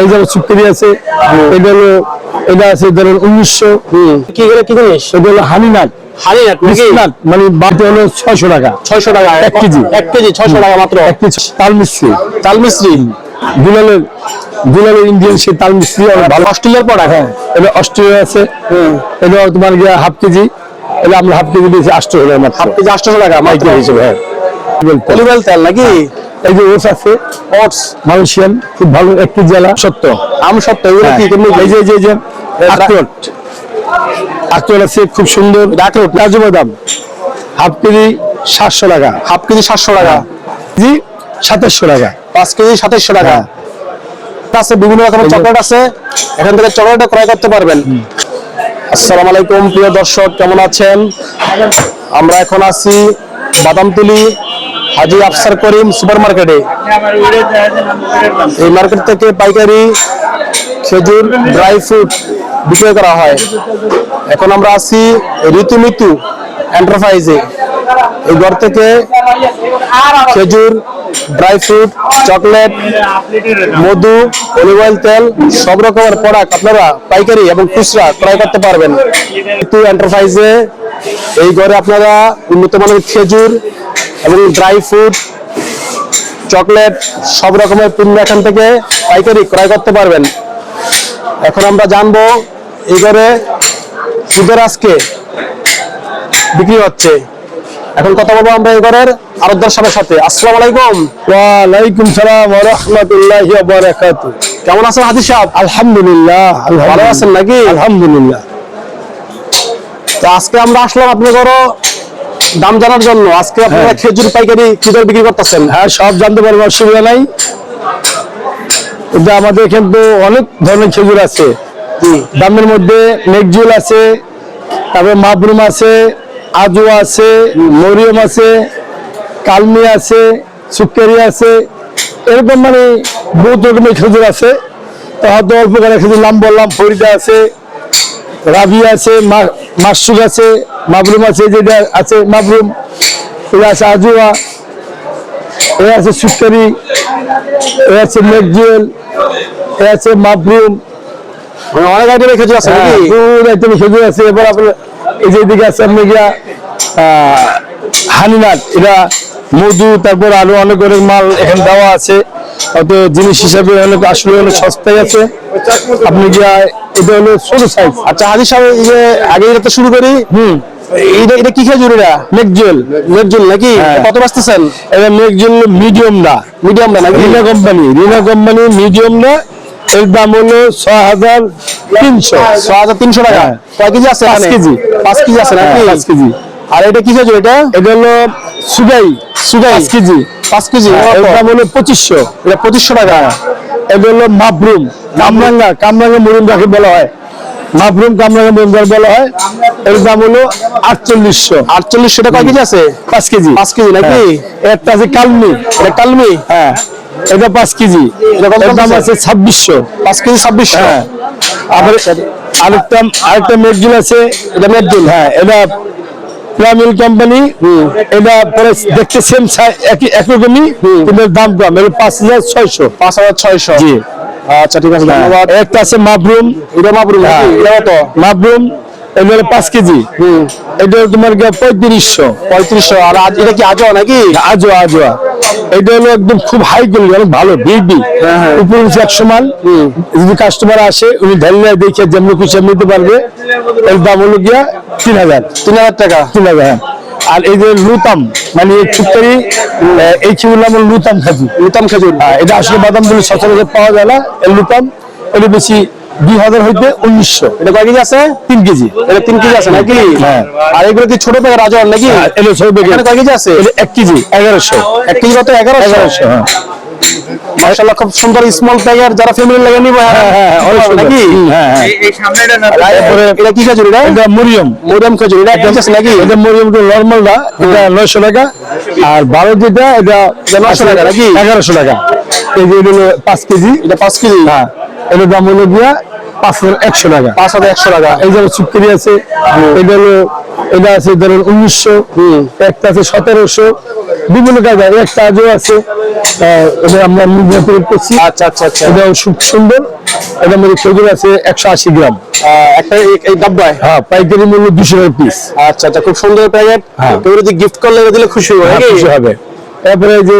এই যেমন সুক্রি আছে এটা হলো এটা আছে ধরেন উনিশশো কি করে কি জিনিস? এটা হলো হানি নাট হানি নাট নাকি? নাট মানে বাড়তে হলো ছয়শো টাকা। ছয়শো টাকা এক কেজি। এক কেজি ছয়শো টাকা মাত্র। এক পিস তাল মিস্ত্রি তাল মিস্ত্রি দুলালের দুলালের ইন্ডিয়ান সে তাল মিস্ত্রি ভালো। অস্ট্রেলিয়ার প্রোডাক্ট হ্যাঁ এটা অস্ট্রেলিয়া আছে। এটা তোমার গিয়ে হাফ কেজি। এটা আমরা হাফ কেজি দিয়েছি আটশো টাকা হাফ কেজি আটশো টাকা হিসেবে হ্যাঁ। তেল নাকি? এই যে ওটস আছে ওটস। মালয়েশিয়ান খুব ভালো এক কেজি সত্য। আম সত্য এগুলো কি কেমনি এই যে যে আখরোট আখরোট আছে খুব সুন্দর। আখরোট কাজু বাদাম হাফ কেজি সাতশো টাকা। হাফ কেজি সাতশো টাকা। জি সাতাশশো টাকা। পাঁচ কেজি সাতাশশো টাকা। হ্যাঁ। আছে বিভিন্ন রকমের চকলেট আছে। এখান থেকে চকলেটটা ক্রয় করতে পারবেন। আসসালামু আলাইকুম প্রিয় দর্শক কেমন আছেন? আমরা এখন আছি বাদামতুলি হাজি আফসার করিম সুপার মার্কেটে এই মার্কেট থেকে পাইকারি খেজুর, ড্রাই ফ্রুট বিক্রয় করা হয়। এখন আমরা আছি ঋতু মিতু এন্টারপ্রাইজে। এই ঘর থেকে খেজুর, ড্রাই ফ্রুট, চকলেট, মধু, অলিভ অয়েল তেল সব রকমের প্রোডাক্ট আপনারা পাইকারি এবং খুচরা ক্রয় করতে পারবেন। কিন্তু এন্টারপ্রাইজে এই ঘরে আপনারা উন্নত মানের খেজুর এবং ড্রাই ফ্রুট চকলেট সব রকমের পণ্য এখান থেকে পাইকারি ক্রয় করতে পারবেন। এখন আমরা জানব এই ঘরে সুদের আজকে বিক্রি হচ্ছে। এখন কথা বলব আমরা এই ঘরের আরোদ্দার সাহেবের সাথে। আসসালামু আলাইকুম। ওয়ালাইকুম সালাম ওয়া রাহমাতুল্লাহি কেমন আছেন হাজির সাহেব? আলহামদুলিল্লাহ। ভালো আছেন নাকি? আলহামদুলিল্লাহ। তো আজকে আমরা আসলাম আপনি ঘর দাম জানার জন্য। আজকে আপনারা হ্যাঁ। খেজুর পাইকারি কি দর বিক্রি করতেছেন? হ্যাঁ সব জানতে পারব অসুবিধা নাই। কিন্তু আমাদের কিন্তু অনেক ধরনের খেজুর আছে। দামের মধ্যে মেঘজুল আছে তারপরে মাবরুম আছে আজু আছে মরিয়ম আছে কালমি আছে সুকেরি আছে। এরকম মানে বহুত রকমের খেজুর আছে। তো হয়তো অল্প করে খেজুর নাম বললাম ফরিদা আছে। রাবি আছে মা- মাসুক আছে মাবরুম আছে যেটা আছে মাবরুম এরা আছে আজুয়া এ আছে সুকারি এ আছে মেঘজুয়েল এ আছে মাবরুম মানে অনেক আইটেমের খেজুর আছে হ্যাঁ, নাকি? খেজুর আছে। এবার আপনার এই যে এদিকে আছে আপনি গিয়া হানিনাট। এটা মধু তারপর আরও অনেক অনেক মাল এখানে দেওয়া আছে। হয়তো জিনিস হিসাবে অনেক আসলে অনেক সস্তায় আছে। আপনি গিয়া এটা হলো ছোট সাইজ আচ্ছা সাহেব যে আগে এটা তো শুরু করি। হুম। এটা এটা কি খেজুর এটা? মেঘজুয়েল নেটজুল নাকি। কত বাঁচতেছেন? এটা মেঘজুয়েল মিডিয়াম না। মিডিয়াম না নাকি? Rina company Rina company medium না। এর দাম হলো ছ হাজার তিনশো। হাজার তিনশো টাকা। হ্যাঁ। কয় কেজি আছে পাঁচ কেজি। পাঁচ কেজি আছে নাকি? হ্যাঁ, পাঁচ কেজি। আর এটা কি খেজুর এটা? এটা হলো সুগাই। সুগাই। পাঁচ কেজি। পাঁচ কেজি হ্যাঁ, এর দাম হলো পঁচিশশো। এটা পঁচিশশো টাকা। এটা হলো মাবরুম কামরাঙ্গা কামরাঙ্গা মরুম যাকে বলা হয়। মাবরুম কামরাঙ্গা মরুম যাকে বলা হয় এর দাম হলো আটচল্লিশশো। আটচল্লিশশো টাকা কেজি আছে? পাঁচ কেজি। পাঁচ কেজি নাকি? হ্যাঁ। একটা আছে কালমি। এটা কালমি? হ্যাঁ। এটা পাঁচ কেজি। এর দাম আছে? ছাব্বিশশো। পাঁচ কেজি ছাব্বিশশো? হ্যাঁ। আবার আরেকটা আরেকটা মেঘজুল আছে এটা মেঘজুল হ্যাঁ এটা প্রামিল কোম্পানি এটা পরে দেখতে সেম একই একরকমই কিন্তু দাম কম এটা পাঁচ হাজার ছয়শো। পাঁচ হাজার ছয়শো। জি। আচ্ছা ঠিক আছে ধন্যবাদ। একটা আছে মাবরুম এটা মাবরুম হ্যাঁ। এটা কত? মাবরুম এটা হলো পাঁচ কেজি। এটা তোমার পঁয়ত্রিশশো। পঁয়ত্রিশশো। আর এটা কি আজও নাকি? আজোয়া আজোয়া। এটা হলো একদম খুব হাই কোয়ালিটি অনেক ভালো বিবি উপরে নিচে একশো মাল। যদি কাস্টমার আসে উনি ধরলে দেখে যেমন খুশি নিতে পারবে। এর দাম হলো গিয়া তিন হাজার। তিন হাজার টাকা? তিন হাজার হ্যাঁ। আর এই যে লুতাম মানে এই ছুটকারি এই খেজুর নাম লুতাম খেজুর। লুতাম খেজুর। হ্যাঁ, এটা আসলে বাদামগুলো সচরাচর পাওয়া যায় না এই লুতাম। এটা বেশি দুই হাজার হইতে উনিশশো। এটা কয় কেজি আছে? তিন কেজি। এটা তিন কেজি আছে নাকি? হ্যাঁ। আর এগুলো কি ছোট প্যাকেট আজও নাকি? হ্যাঁ, এটা প্যাকেট কয় কেজি আছে? এক কেজি। এগারোশো। এক কেজি কত? এগারোশো? এগারোশো হ্যাঁ। মাশাআল্লাহ খুব সুন্দর স্মল প্যাকেট যারা ফ্যামিলি লাগে নিব হ্যাঁ হ্যাঁ হ্যাঁ, অনেক সুন্দর। নাকি হুম, হ্যাঁ হ্যাঁ। তারপরে এটা কি খেজুর এটা? এটা মরিয়ম। মরিয়াম খেজুর এটা এক আছে নাকি? এটা মরিয়ম নর্মাল না এটা নয়শো টাকা। আর বারো যেটা এটা নয়শো টাকা নাকি? এগারোশো টাকা। এই যে এটা পাঁচ কেজি। এটা পাঁচ কেজি। হ্যাঁ। এটার দাম হলো গিয়া পাঁচ হাজার একশো টাকা। পাঁচ হাজার একশো টাকা। এই যেমন আছে এটা হলো এটা আছে ধরেন উনিশশো একটা আছে সতেরোশো। বিভিন্ন কাজ একটা আজও আছে এটা আমরা তৈরি করছি। আচ্ছা আচ্ছা আচ্ছা। এটাও সুন্দর। এটার মধ্যে খেজুর আছে একশো আশি গ্রাম। একটা এই- ডাব্বায়? হ্যাঁ পাইকারি মূল্য দুশো টাকা পিস আচ্ছা আচ্ছা খুব সুন্দর প্যাকেট হ্যাঁ। কেউ যদি গিফট করলে এগুলো দিলে খুশি হবে নাকি? খুশি হবে। তারপরে যে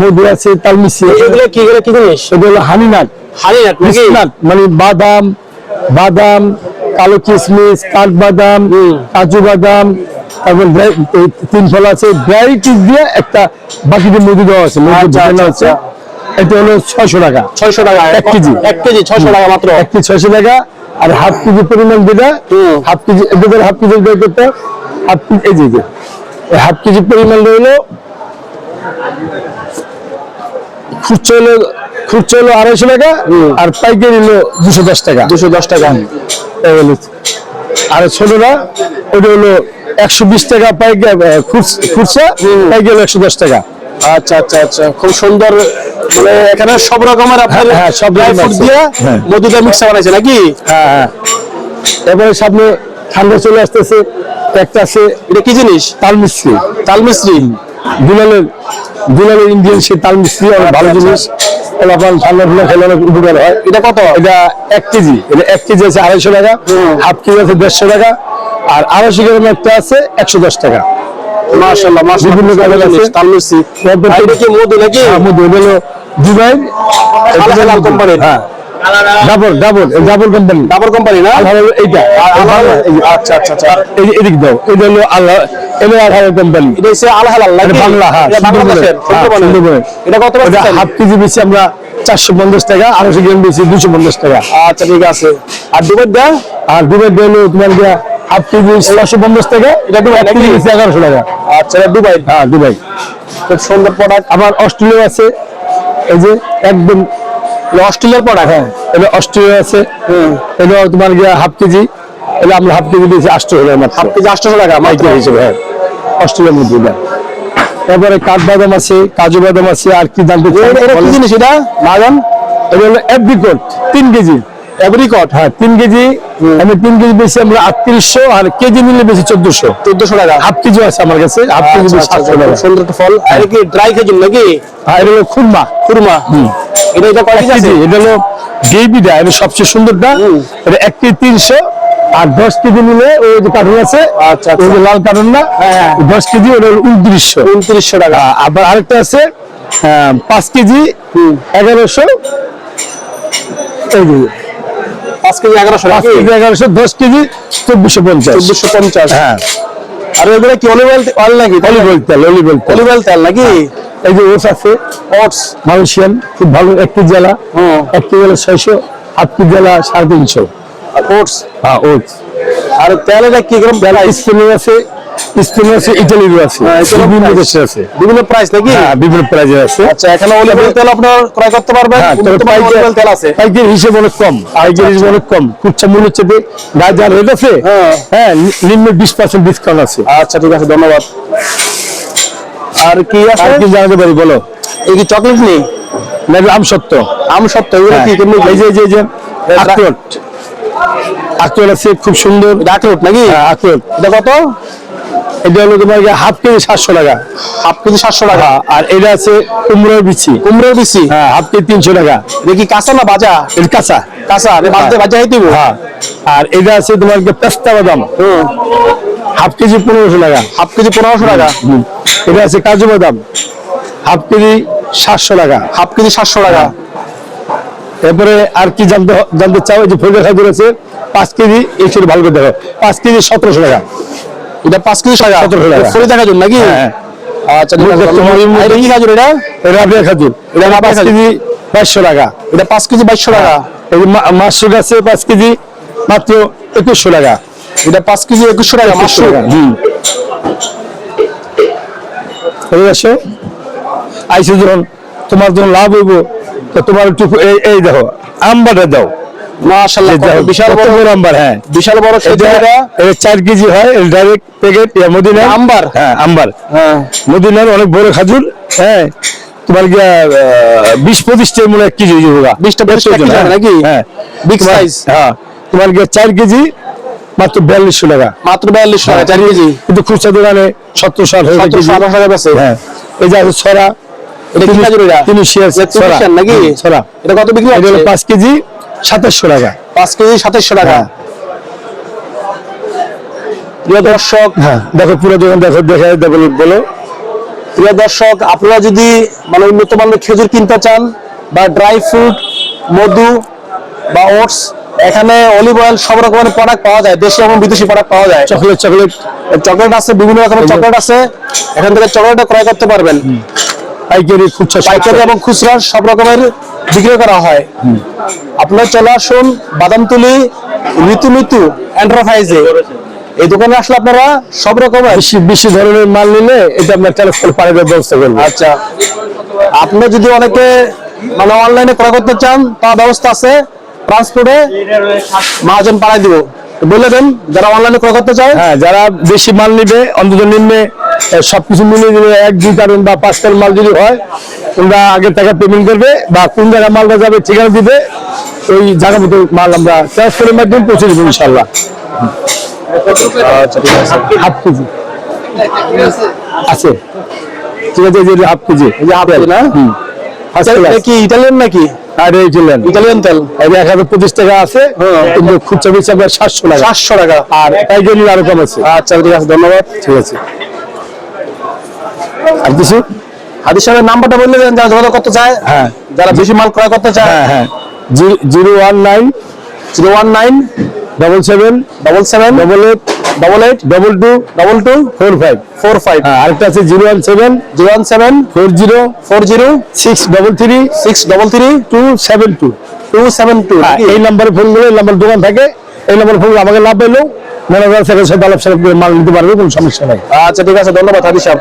মধু আছে তাল মিশিয়ে এগুলো কি করে কি জিনিস? এটা হলো মানে বাদাম বাদাম কালো কিশমিশ কাঠবাদাম কাজু বাদাম তারপর তিন ফল আছে। চিজ দিয়ে একটা বাকিতে মধু দেওয়া আছে আচ্ছা, আচ্ছা, আছে। এটা হলো ছয়শো টাকা। ছয়শো টাকা এক কেজি। এক কেজি ছয়শো টাকা মাত্র। এক কেজি ছয়শো টাকা। আর হাফ কেজি পরিমাণ যেটা। হাফ কেজি এদের হাফ কেজি বের করতে হাফ কেজি এই যে, হাফ কেজি পরিমাণ রইল খুচরো খুচরো হলো আড়াইশো টাকা আর পাইকারি হলো দুশো দশ টাকা। দুশো দশ টাকা। আর ছোটরা ওটা হলো একশো বিশ টাকা পাইকারি খুচরা পাইকারি হলো একশো দশ টাকা। আচ্ছা আচ্ছা আচ্ছা। খুব সুন্দর। মানে এখানে সব রকমের আপনার হ্যাঁ, হ্যাঁ, সব ড্রাই ফ্রুট দিয়ে হ্যাঁ। মধুটা মিক্সার বানাইছে নাকি? হ্যাঁ হ্যাঁ। এবারে সামনে ঠান্ডা চলে আসতেছে। একটা আছে এটা কি জিনিস? তাল মিস্ত্রি। তাল মিস্ত্রি? দুলালের দুলালের ইন্ডিয়ান সে তাল মিস্ত্রি অনেক ভালো আচ্ছা, জিনিস। পোলাপান ঠান্ডা খেলে অনেক উপকার হয়। এটা কত? এটা এক কেজি। এটা এক কেজি আছে আড়াইশো টাকা হাফ কেজি আছে দেড়শো টাকা আর আড়াইশো গ্রাম একটা আছে একশো দশ টাকা। মাশাআল্লাহ মাশাআল্লাহ। বিভিন্ন কালার আছে। তাল মিস্ত্রি এটা কি মধু নাকি? হ্যাঁ, মধু। হলো দুবাই আলাদা হ্যাঁ। Double double double company Dabur company না? এইটা। আচ্ছা আচ্ছা আচ্ছা। এই যে এদিক দাও। এটা হলো আল্লাহ এটা আঠারো কোম্পানি এটা হচ্ছে আল হালাল বাংলা, হ্যাঁ, এটা। হ্যাঁ। এটা কত হাফ কেজি বেশি আমরা চারশো পঞ্চাশ টাকা আড়াইশো গ্রাম বেশি দুশো পঞ্চাশ টাকা। আচ্ছা ঠিক আছে। আর দুবার দা আর দুবাই হলো তোমার গিয়া হাফ কেজি ছশো পঞ্চাশ টাকা এটা দুবাই কেজি বেশি এগারোশো টাকা। আচ্ছা দুবাই? হ্যাঁ দুবাই। খুব সুন্দর প্রোডাক্ট আবার অস্ট্রেলিয়া আছে। এই যে একদম অস্ট্রেলিয়ার পর হ্যাঁ। এটা অস্ট্রেলিয়া আছে। এটা তোমার গিয়া হাফ কেজি। এটা আমরা হাফ কেজি দিয়েছি আটশো টাকা মাত্র। হাফ কেজি আটশো টাকা মাইকে হিসেবে হ্যাঁ। অস্ট্রেলিয়ার মধ্যে এটা কাঠ বাদাম আছে কাজু বাদাম আছে আর কি দাম এটা- কি জিনিস এটা? বাদাম এটা হলো অ্যাপ্রিকট তিন কেজি। অ্যাপ্রিকট হ্যাঁ তিন কেজি আমি তিন কেজি বেশি আমরা আটত্রিশশো আর কেজি নিলে বেশি চোদ্দশো। চোদ্দশো টাকা। হাফ কেজি আছে আমার কাছে হাফ কেজি আচ্ছা, আচ্ছা, আচ্ছা, সুন্দর একটা ফল। আর কি ড্রাই খেজুর নাকি? আর এটা হলো খুরমা। খুরমা। এটা এটা কয় এক কেজি এটা হলো এটা সবচেয়ে সুন্দরটা এটা এক কেজি তিনশো আর দশ কেজি নিলে ওই যে কার্টুন আছে আচ্ছা, লাল কার্টুন না হ্যাঁ। দশ কেজি ওটা হলো উনত্রিশশো। উনত্রিশশো টাকা। আবার আরেকটা আছে পাঁচ কেজি এগারোশো। এই পাঁচ কেজি এগারোশো পাঁচ নাকি? কেজি এগারোশো দশ কেজি চব্বিশশো পঞ্চাশ। চোদ্দশো পঞ্চাশ। হ্যাঁ। আর এগুলো কি অলিভ অয়েল অয়েল নাকি? অলিভ অয়েল তেল অলিভ অয়েল অলিভ অয়েল তেল নাকি? এই যে ওটস আছে ওটস মালয়েশিয়ান খুব ভালো এক কেজি। এক কেজি জেলা ছয়শো হাফ কেজি জেলা সাড়ে তিনশো। আর ওটস? হ্যাঁ ওটস। আর তেল এটা কি তেল স্পেনের আছে স্পেনের আছে ইটালিরও আছে হ্যাঁ, বিভিন্ন price। আছে। বিভিন্ন প্রাইস নাকি? হ্যাঁ বিভিন্ন প্রাইজের আছে। আচ্ছা এখানে অলিভ অয়েল তেল আপনার ক্রয় করতে পারবেন হ্যাঁ তবে উন্নত মানের অলিভ অয়েল তেল আছে। পাইকারি হিসেবে অনেক কম পাইকারি হিসেবে অনেক কম। খুচরা মূল্য চেয়ে গাছ রেট আছে হ্যাঁ। হ্যাঁ নিম্ন বিশ পার্সেন্ট ডিসকাউন্ট আছে। আচ্ছা ঠিক আছে ধন্যবাদ। আর কি আছে? আর কি জানাতে পারি বলো। এই কি চকলেট নেই? না আম সত্য? আম সত্য এগুলো হ্যাঁ। কি কেমনি এই যে যে- যে আখরোট। আখরোট। আছে খুব সুন্দর। ডাকরুট নাকি? হ্যাঁ, আখরোট। এটা কত? এটা হলো তোমার হাফ কেজি সাতশো টাকা। হাফ কেজি সাতশো টাকা? হ্যাঁ, আর এটা আছে কুমড়োর বিচি। কুমড়োর বিচি? হ্যাঁ হাফ কেজি তিনশো টাকা। কি কাঁচা না ভাজা? এটা কাঁচা। কাঁচা বাজতে ভাজা হইতে হ্যাঁ আর এটা আছে তোমার পেস্তা বাদাম। হাফ কেজি পনেরোশো টাকা। হাফ কেজি পনেরোশো টাকা? এটা আছে কাজু বাদাম। হাফ কেজি সাতশো টাকা। হাফ কেজি সাতশো টাকা? এরপরে আর কি জানতে জানতে চাও? যে ফজর খাজুর আছে পাঁচ কেজি এই ভালো করে দেখো। পাঁচ কেজি সতেরোশো টাকা। এটা পাঁচ কেজি টাকা সতেরোশো টাকা। ফরিদা নাকি? হ্যাঁ। আচ্ছা এটা কি খাজুর এটা? এটা রাবিয়া খাজুর। এটা পাঁচ কেজি বাইশশো টাকা। এটা পাঁচ কেজি বাইশশো টাকা। এই যে মা- মাশরুম আছে পাঁচ কেজি মাত্র একুশশো টাকা। এটা পাঁচ কেজি একুশশো টাকা হুম। আইসে যখন তোমার যখন লাভ হইব তো তোমার একটু এই এই দেখো আমবাটা দাও। মাশাআল্লাহ বিশাল বড় বড় হ্যাঁ। বিশাল বড় খেজুর কেজি হয় ডাইরেক্ট প্যাকেট মদিনা আম্বার? হ্যাঁ আম্বার। হ্যাঁ। মদিনার অনেক বড় খাজুর হ্যাঁ। তোমার গিয়া বিশ পঁচিশটার মনে হয় এক কেজি হয়ে যাবে বিশটা পঁচিশটা নাকি? হ্যাঁ। Big তোমার- হ্যাঁ। তোমার গিয়া চার কেজি মাত্র বিয়াল্লিশশো টাকা। মাত্র বিয়াল্লিশশো টাকা চার কেজি? কিন্তু খুচরা দোকানে সত্তর ষাট বেছে হ্যাঁ। এই যে আছে ছড়া। এটা কি কাজের এটা? তিনশিয়া নাকি? ছড়া। এটা কত বিক্রি এটা পাঁচ কেজি। সাতাশশো টাকা। পাঁচ কেজি সাতাশশো টাকা। হ্যাঁ। প্রিয় দর্শক হ্যাঁ দেখো পুরো দোকান দেখো দেখে দেখো বলো। প্রিয় দর্শক আপনারা যদি মানে উন্নত মানের খেজুর কিনতে চান বা ড্রাই ফ্রুট মধু বা ওটস এখানে অলিভ অয়েল সব রকমের প্রোডাক্ট পাওয়া যায় দেশি এবং বিদেশি প্রোডাক্ট পাওয়া যায়। Chocolate chocolate. চকলেট আছে বিভিন্ন রকমের চকলেট। আছে এখান থেকে চকলেটটা ক্রয় করতে পারবেন। পাইকারি খুচরা পাইকারি এবং খুচরা সব রকমের বিক্রি করা হয়। আপনার চলে আসুন বাদামতুলি ঋতু মিতু এন্টারপ্রাইজে। এই দোকানে আসলে আপনারা সব রকমের বেশি ধরনের মাল নিলে এটা ট্রান্সফার পারে দেওয়ার ব্যবস্থা করব। আচ্ছা। আপনি যদি অনেকে মানে অনলাইনে ক্রয় করতে চান তার ব্যবস্থা আছে। ট্রান্সপোর্টে মহাজন পাঠাই দিব। বলে দেন যারা অনলাইনে ক্রয় করতে চায়। হ্যাঁ যারা বেশি মাল নিবে অন্তত নিম্নে সবকিছু মিলিয়ে দিলে এক দুই কারণ বা পাঁচ কারণ মাল যদি হয় তোমরা আগে টাকা পেমেন্ট করবে বা কোন জায়গায় মালটা যাবে ঠিকানা দিবে ওই জায়গা মতো মাল আমরা ট্রান্সফারের মাধ্যমে পৌঁছে দেবো ইনশাল্লাহ আচ্ছা হাফ কেজি। আছে। ঠিক আছে যে হাফ কেজি। এই যে আপেল না? হুম। কি ইটালিয়ান নাকি? আর এই চলেন ইটালিয়ান তেল। এই এক হাজার পঁচিশ টাকা আছে কিন্তু খুচরা বেশি আপনার সাতশো টাকা। আর পাইকারি আরও কম আছে। আচ্ছা ঠিক আছে ধন্যবাদ। ঠিক আছে। আর কিছু? হাদিস সাহেবের নাম্বারটা বললে দেন যারা যোগাযোগ করতে চায় হ্যাঁ। যারা বেশি মাল ক্রয় করতে চায় হ্যাঁ হ্যাঁ। Zero one nine zero one nine double seven double seven double eight double eight double two double two four five. Four five. হ্যাঁ আরেকটা আছে zero one seven zero one seven four zero four zero six double three six double three two seven two. Two seven two এই নাম্বারে phone করে এই number দোকান থাকে এই নাম্বারে ফোন আমাকে লাভ পেলেও মনে করেন সেখানে সাথে আলাপ সালাপ করে মাল নিতে পারবে কোনো সমস্যা নাই। আচ্ছা ঠিক আছে ধন্যবাদ হাদিস সাহেব।